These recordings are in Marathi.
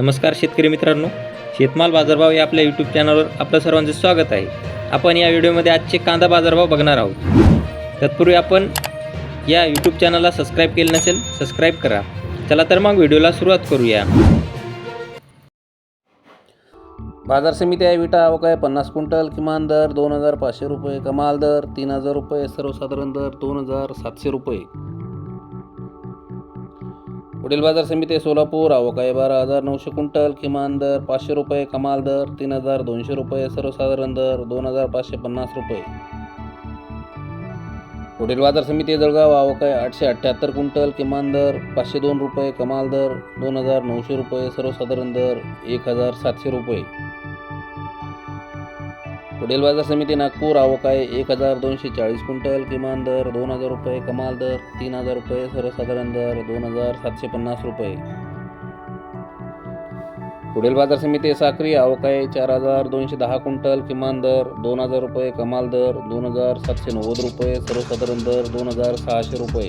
नमस्कार शेतकरी मित्रांनो शेतमाल बाजारभाव या आपल्या यूट्यूब चॅनलवर आपलं सर्वांचं स्वागत आहे. आपण या व्हिडिओमध्ये आजचे कांदा बाजारभाव बघणार आहोत. तत्पूर्वी आपण या यूट्यूब चॅनलला सबस्क्राईब केलं नसेल सबस्क्राईब करा. चला तर मग व्हिडिओला सुरुवात करूया. बाजार समिती आहे विटा आवक आहे पन्नास क्विंटल किमान दर दोन हजार पाचशे रुपये कमाल दर तीन हजार रुपये सर्वसाधारण दर दोन हजार सातशे रुपये. पुढील बाजार समिती आहे सोलापूर आवक आहे बारा हजार नऊशे क्विंटल किमान दर पाचशे रुपये कमाल दर तीन हजार दोनशे रुपये सर्वसाधारण दर दोन हजार पाचशे पन्नास रुपये. पुढील बाजार समिती आहे जळगाव आवक आहे आठशे अठ्ठ्याहत्तर क्विंटल किमान दर पाचशे दोन रुपये कमाल दर दोन हजार नऊशे रुपये सर्वसाधारण दर एक हजार सातशे रुपये. पुढील बाजार समिती नागपूर आवक आहे एक हजार दोनशे चाळीस क्विंटल किमान दर दोन हजार रुपये कमाल दर तीन हजार रुपये सर्वसाधारण दर दोन हजार सातशे पन्नास रुपये. पुढील बाजार समिती साखरी साक्री आवक आहे चार हजार दोनशे दहा क्विंटल किमान दर दोन हजार रुपये कमाल दर दोन हजार सातशे नव्वद रुपये सर्वसाधारण दर दोन हजार सहाशे रुपये.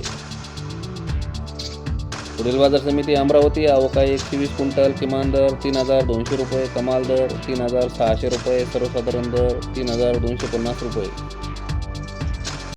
पुढील बाजार समिती अमरावती आवक एकशे वीस क्विंटल किमान दर तीन हजार दोनशे रुपये कमाल दर तीन हजार सहाशे रुपये सर्वसाधारण दर तीन हजार दोनशे पन्नास रुपये.